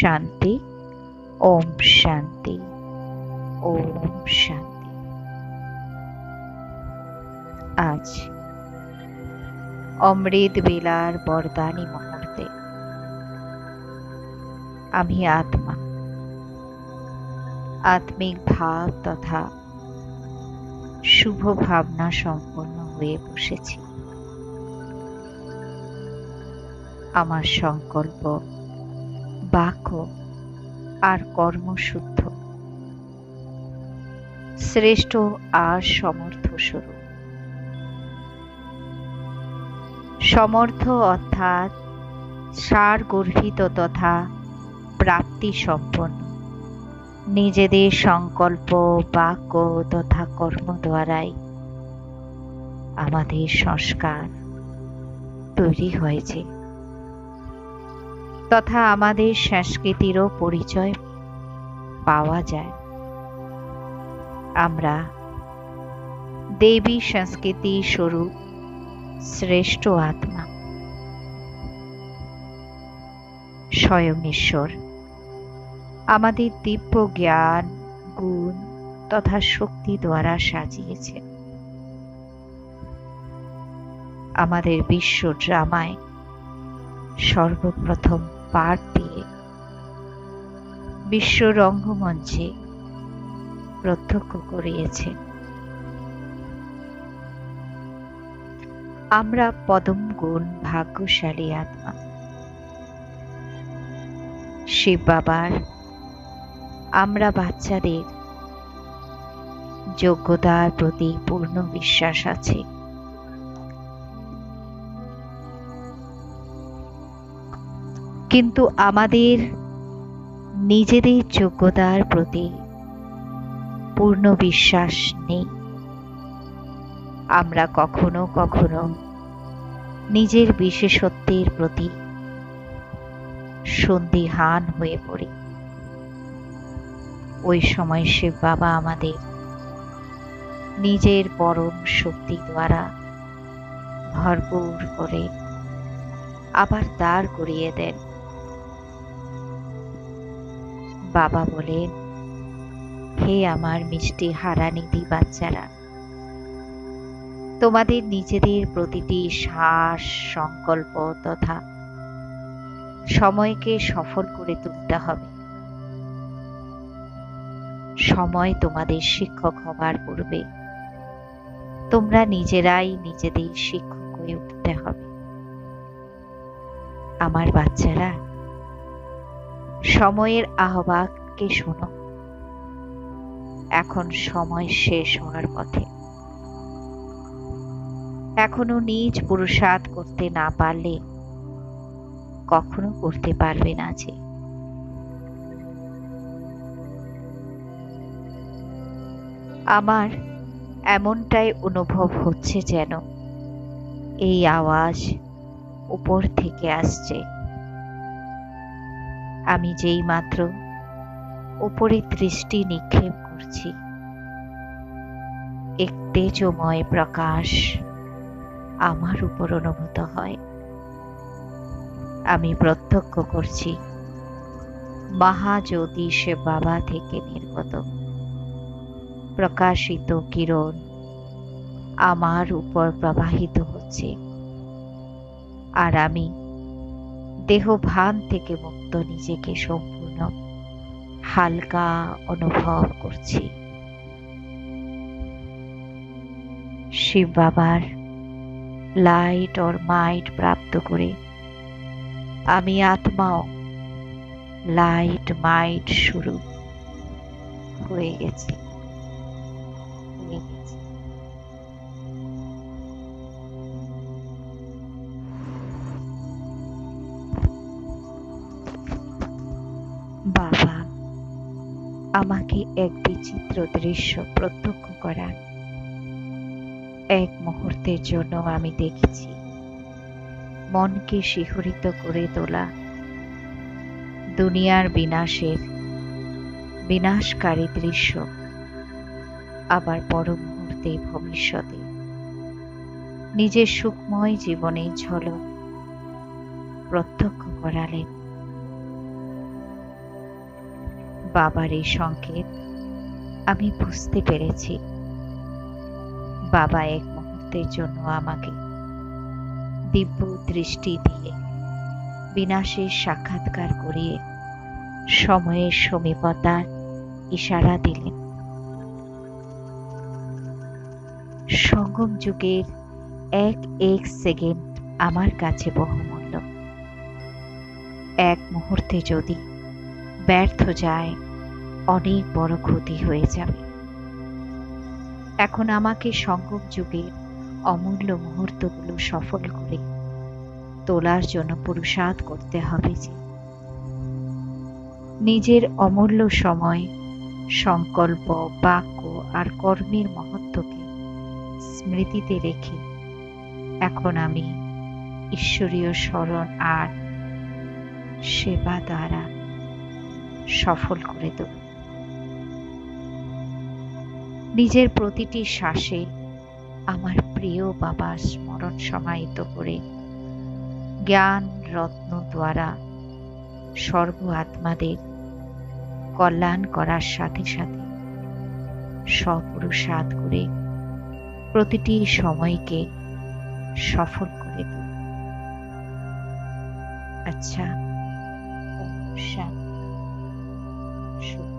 শান্তি। ওম শান্তি। ওম শান্তি। আজ অমৃত বেলার বরদানি মুহূর্তে আমি আত্মা। আত্মিক ভাব তথা শুভ ভাবনা সম্পন্ন হয়ে বসেছি। আমার সংকল্প বাক্য আর কর্মশুদ্ধ। শ্রেষ্ঠ আর সমর্থ স্বরূপ। সমর্থ অর্থাৎ সার গর্ভিত তথা প্রাপ্তি সম্পন্ন নিজেদের সংকল্প, বাক্য তথা কর্ম দ্বারাই আমাদের সংস্কার তৈরি হয়েছে। তথা আমাদের সংস্কৃতিরও পরিচয় পাওয়া যায়। আমরা দেবী সংস্কৃতি স্বরূপ শ্রেষ্ঠ আত্মা। স্বয়ং ঈশ্বর। আমাদের দিব্য জ্ঞান, গুণ তথা শক্তি দ্বারা সাজিয়েছেন। আমাদের বিশ্ব ড্রামায় সর্বপ্রথম পাঠ দিয়ে বিশ্ব রঙ্গমঞ্চে প্রত্যক্ষ করিয়েছে। আমরা পদম গুণ ভাগ্যশালী আত্মা। শিব বাবার, আমরা বাচ্চাদের যোগ্যতার প্রতি পূর্ণ বিশ্বাস আছে। কিন্তু আমাদের নিজেদের যোগ্যতার প্রতি পূর্ণ বিশ্বাস নেই। আমরা কখনো কখনো নিজের বিশেষত্বের প্রতি সন্দিহান হয়ে পড়ি। ওই সময় সে বাবা আমাদের নিজের পরম শক্তি দ্বারা ভরপুর করে আবার দাঁড় করিয়ে দেন। বাবা বলেন, হে আমার মিষ্টি হারানিধি বাচ্চারা, তোমাদের নিজেদের প্রতিটি শ্বাস সংকল্প তথা সময়কে সফল করে তুলতে হবে। সময় তোমাদের শিক্ষক হবার পূর্বে তোমরা নিজেরাই নিজেদের শিক্ষক হয়ে উঠতে হবে। আমার বাচ্চারা সময়ের আহ্বানকে শোনো। এখন সময় শেষ হওয়ার পথে। এখনও নিজ পুরুষার্থ করতে না পারলে কখনো করতে পারবে না যে। আমার এমনটাই অনুভব হচ্ছে যেন এই আওয়াজ উপর থেকে আসছে। আমি যেই মাত্র উপরে দৃষ্টি নিক্ষেপ করছি। এক তেজময় প্রকাশ আমার উপর অনুভূত হয়। আমি প্রত্যক্ষ করছি মহাজ্যোতি সে বাবা থেকে নির্গত। প্রকাশিত কিরণ আমার উপর প্রবাহিত হচ্ছে। আর আমি দেহ ভান থেকে মুক্ত নিজেকে সম্পূর্ণ। হালকা অনুভব করছি। শিব বাবার লাইট ওর মাইট প্রাপ্ত করে আমি আত্মাও লাইট মাইট শুরু হয়ে গেছি। আমাকে এক বিচিত্র দৃশ্য প্রত্যক্ষ করান। এক মুহূর্তের জন্য আমি দেখেছি, মনকে শিহরিত করে তোলা দুনিয়ার বিনাশের, বিনাশকারী দৃশ্য আবার পর মুহূর্তে ভবিষ্যতে। নিজের সুখময় জীবনে ঝলক প্রত্যক্ষ করালেন। বাবার এই সংকেত আমি বুঝতে পেরেছি। বাবা এক মুহূর্তের জন্য আমাকে দিব্য দৃষ্টি দিয়ে বিনাশের সাক্ষাৎকার করিয়ে সময়ের সমীপতার ইশারা দিলেন। সঙ্গম যুগের এক এক সেকেন্ড আমার কাছে বহুমূল্য। এক মুহূর্তে যদি ব্যর্থ যায়, অনেক বড় ক্ষতি হয়ে যাবে। এখন আমাকে সঙ্গম যুগের অমূল্য মুহূর্তগুলো সফল করে তোলার জন্য পুরুষার্থ করতে হবে যে, নিজের অমূল্য সময়, সংকল্প, বাক্য আর কর্মের মহত্বকে স্মৃতিতে রেখে এখন আমি ঈশ্বরীয় স্মরণ আর সেবা দ্বারা সফল করে দেব। নিজের প্রতিটি শ্বাসে আমার প্রিয় বাবা স্মরণ সমাহিত করে জ্ঞান রত্ন দ্বারা সর্ব আত্মাদের কল্যাণ করার সাথে সাথে স্বপুরুষাদ করে প্রতিটি সময়কে সফল করে দেব। আচ্ছা শান্তি। show.